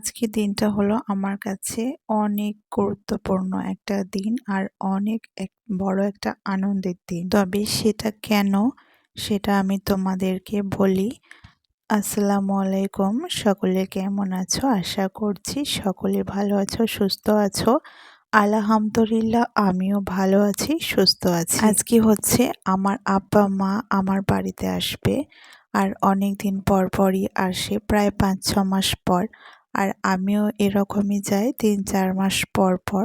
আজকে দিনটা হলো আমার কাছে অনেক গুরুত্বপূর্ণ একটা দিন আর অনেক এক, বড় একটা আনন্দের দিন। তবে সেটা কেন সেটা আমি তোমাদেরকে বলি। আসসালামু আলাইকুম, সকলে কেমন আছো? আশা করছি সকলে ভালো আছো, সুস্থ আছো। আলহামদুলিল্লাহ, আমিও ভালো আছি, সুস্থ আছি। আজকে হচ্ছে আমার আব্বা, মা আমার বাড়িতে আসবে। আর অনেক দিন পর পরই আসে, প্রায় পাঁচ, ছ মাস পর। আর আমিও এরকমই যাই তিন চার মাস পর পর।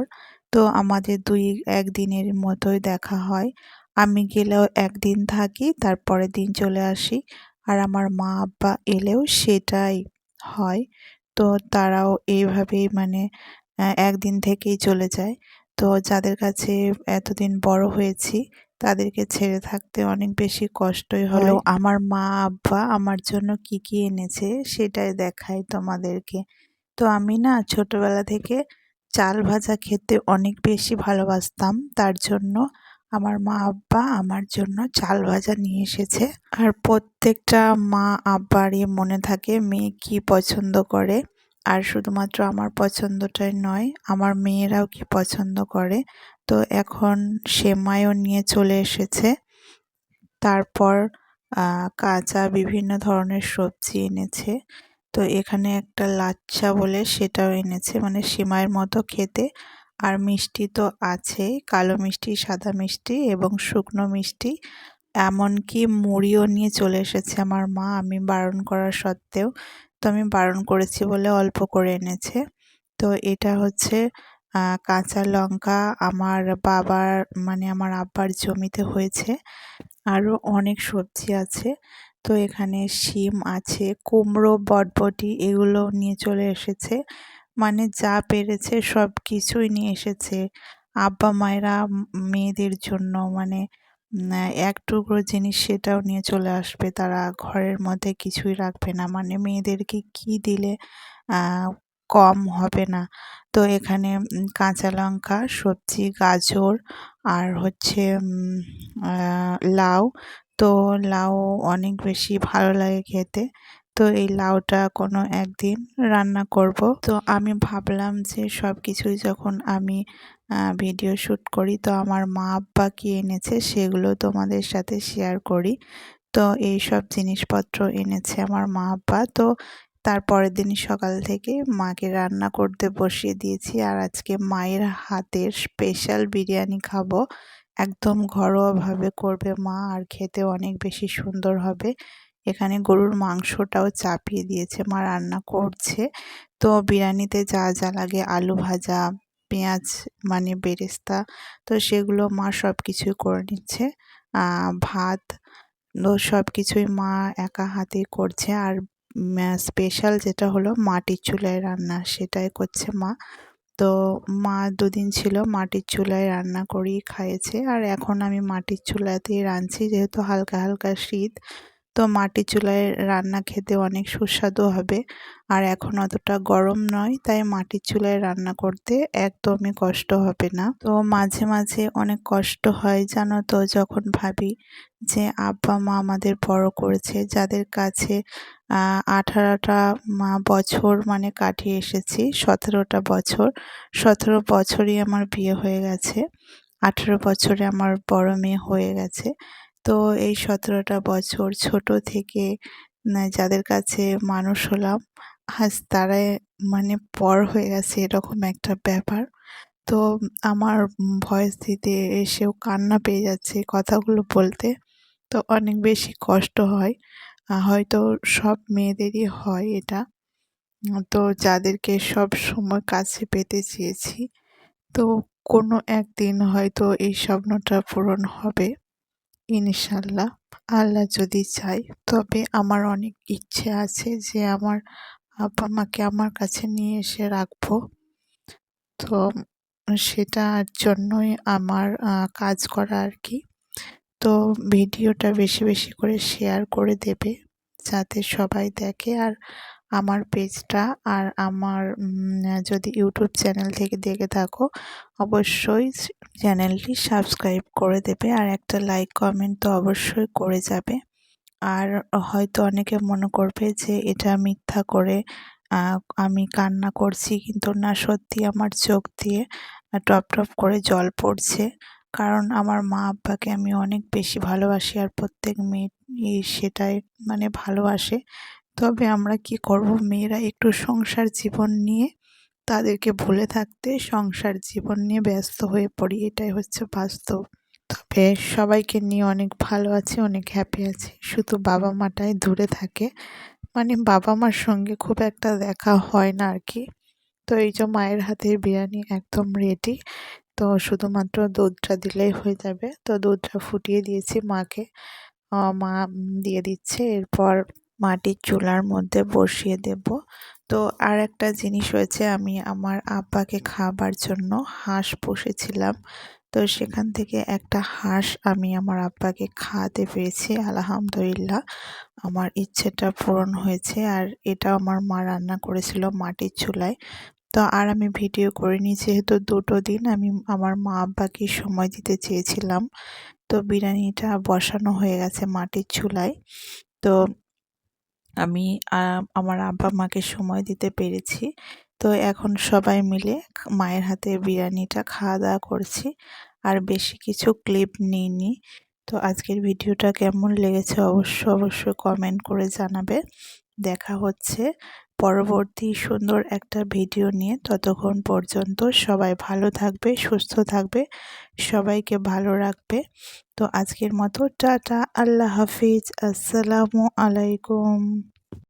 তো আমাদের দুই একদিনের মতোই দেখা হয়। আমি গেলেও একদিন থাকি তারপরের দিন চলে আসি। আর আমার মা আব্বা এলেও সেটাই হয়। তো তারাও এইভাবেই মানে একদিন থেকেই চলে যায়। তো যাদের কাছে এতদিন বড় হয়েছি তাদেরকে ছেড়ে থাকতে অনেক বেশি কষ্টই হলো। আমার মা আব্বা আমার জন্য কি কি এনেছে সেটাই দেখায় তোমাদেরকে। তো আমি না ছোটবেলা থেকে চাল ভাজা খেতে অনেক বেশি ভালোবাসতাম। তার জন্য আমার মা, আব্বা আমার জন্য চাল ভাজা নিয়ে এসেছে। আর প্রত্যেকটা মা, আব্বারই মনে থাকে মেয়ে কি পছন্দ করে। আর শুধুমাত্র আমার পছন্দটাই নয়, আমার মেয়েরাও কি পছন্দ করে। তো এখন সেমাইও নিয়ে চলে এসেছে। তারপর কাঁচা বিভিন্ন ধরনের সবজি এনেছে। তো এখানে একটা লাচ্ছা বলে সেটাও এনেছে মানে সিমাইয়ের মতো খেতে। আর মিষ্টি তো আছেই কালো মিষ্টি, সাদা মিষ্টি এবং শুকনো মিষ্টি। এমনকি মুড়িও নিয়ে চলে এসেছে আমার মা, আমি বারণ করার সত্ত্বেও। তো আমি বারণ করেছি বলে অল্প করে এনেছে। তো এটা হচ্ছে কাঁচা লঙ্কা আমার বাবার মানে আমার আব্বার জমিতে হয়েছে। আরও অনেক সবজি আছে। তো এখানে শিম আছে, কুমড়ো, বটবটি এগুলো নিয়ে চলে এসেছে। মানে যা পেরেছে সব কিছুই নিয়ে এসেছে। আব্বা মায়েরা মেয়েদের জন্য মানে এক টুকরো জিনিস সেটাও নিয়ে চলে আসবে। তারা ঘরের মধ্যে কিছুই রাখবে না। মানে মেয়েদেরকে কি দিলে কম হবে না। তো এখানে কাঁচা লঙ্কা, সবজি, গাজর আর হচ্ছে লাউ তো লাউ অনেক বেশি ভালো লাগে খেতে। তো এই লাউটা কোনো একদিন রান্না করব। তো আমি ভাবলাম যে সব কিছুই যখন আমি ভিডিও শ্যুট করি, তো আমার মা আব্বা কী এনেছে সেগুলো তোমাদের সাথে শেয়ার করি। তো এই সব জিনিসপত্র এনেছে আমার মা আব্বা। তো তারপরের দিন সকাল থেকে মাকে রান্না করতে বসিয়ে দিয়েছি। আর আজকে মায়ের হাতের স্পেশাল বিরিয়ানি খাব। একদম ঘরোয়াভাবে করবে মা আর খেতে অনেক বেশি সুন্দর হবে। এখানে গরুর মাংসটাও চাপিয়ে দিয়েছে, মা রান্না করছে। তো বিরিয়ানিতে যা যা লাগে, আলু ভাজা, পেঁয়াজ মানে বেরেস্তা, তো সেগুলো মা সব কিছুই করে নিচ্ছে। ভাত সব কিছুই মা একা হাতেই করছে। আর স্পেশাল যেটা হলো মাটির চুলায় রান্না সেটাই করছে মা। তো মা দুদিন ছিল, মাটির চুলায় রান্না করেই খাইয়েছে। আর এখন আমি মাটির চুলাতেই রাঁধছি, যেহেতু হালকা হালকা শীত। তো মাটি চুলায় রান্না খেতে অনেক সুস্বাদু হবে। আর এখন অতটা গরম নয়, তাই মাটির চুলায় রান্না করতে একদমই কষ্ট হবে না। তো মাঝে মাঝে অনেক কষ্ট হয়, জানো তো, যখন ভাবি যে আব্বা, মা আমাদের বড় করেছে, যাদের কাছে আঠারোটা, মা, বছর মানে কাটিয়ে এসেছি, সতেরোটা বছর। সতেরো বছরই আমার বিয়ে হয়ে গেছে, আঠেরো বছরে আমার বড় মেয়ে হয়ে গেছে। তো এই সতেরোটা বছর ছোট থেকে যাদের কাছে মানুষ হলাম, আজ তারাই মানে পর হয়ে গেছে এরকম একটা ব্যাপার। তো আমার ভয়েস দিতে এসেও কান্না পেয়ে যাচ্ছে কথাগুলো বলতে। তো অনেক বেশি কষ্ট হয়। হয়তো সব মেয়েদেরই হয় এটা। তো যাদেরকে সব সময় কাছে পেতে চেয়েছি। তো কোনো একদিন হয়তো এই স্বপ্নটা পূরণ হবে। ইনশাল্লাহ আল্লাহ যদি চাই তবে আমার অনেক ইচ্ছে আছে যে আমার আব্বা মাকে আমার কাছে নিয়ে এসে রাখব। তো সেটার জন্যই আমার কাজ করা আর কি। তো ভিডিওটা বেশি বেশি করে শেয়ার করে দেবে যাতে সবাই দেখে আর আমার পেজটা আর আমার যদি ইউটিউব চ্যানেল থেকে দেখে থাকো, অবশ্যই চ্যানেলটি সাবস্ক্রাইব করে দেবে আর একটা লাইক কমেন্ট তো অবশ্যই করে যাবে। আর হয়তো অনেকে মনে করবে যে এটা মিথ্যা করে আমি কান্না করছি কিন্তু না, সত্যি আমার চোখ দিয়ে টপ টপ করে জল পড়ছে। কারণ আমার মা আব্বাকে আমি অনেক বেশি ভালোবাসি আর প্রত্যেক মেয়ে সেটাই মানে ভালোবাসে। তবে আমরা কি করব? মেয়েরা একটু সংসার জীবন নিয়ে তাদেরকে ভুলে থাকতে সংসার জীবন নিয়ে ব্যস্ত হয়ে পড়ি। এটাই হচ্ছে বাস্তব। তবে সবাইকে নিয়ে অনেক ভালো আছি, অনেক হ্যাপি আছি। শুধু বাবা মাটাই দূরে থাকে। মানে বাবা মার সঙ্গে খুব একটা দেখা হয় না আর কি। তো এই যে মায়ের হাতের বিরিয়ানি একদম রেডি তো শুধুমাত্র দুধটা দিলেই হয়ে যাবে। তো দুধটা ফুটিয়ে দিয়েছি মাকে। মা দিয়ে দিচ্ছে। এরপর মাটির চুলার মধ্যে বসিয়ে দেব। তো আর একটা জিনিস হয়েছে আমি আমার আব্বাকে খাবার জন্য হাঁস পুষেছিলাম। তো সেখান থেকে একটা হাঁস আমি আমার আব্বাকে খাওয়াতে পেরেছি, আলহামদুলিল্লাহ। আমার ইচ্ছেটা পূরণ হয়েছে আর এটা আমার মা রান্না করেছিল মাটির চুলায়। তো আর আমি ভিডিও করিনি, যেহেতু দুটো দিন আমি আমার মা আব্বাকে সময় দিতে চেয়েছিলাম। তো বিরিয়ানিটা বসানো হয়ে গেছে মাটির চুলায়। তো আমি আমার আব্বা মাকে সময় দিতে পেরেছি। তো এখন সবাই মিলে মায়ের হাতে বিরিয়ানিটা খাওয়া দাওয়া করছি। আর বেশি কিছু ক্লিপ নিইনি। তো আজকের ভিডিওটা কেমন লেগেছে অবশ্য, অবশ্যই কমেন্ট করে জানাবে। দেখা হচ্ছে পরবর্তী সুন্দর একটা ভিডিও নিয়ে। ততক্ষণ পর্যন্ত সবাই ভালো থাকবে, সুস্থ থাকবে, সবাইকে ভালো রাখবে। তো আজকের মতো টাটা আল্লাহ হাফিজ আসসালামু আলাইকুম।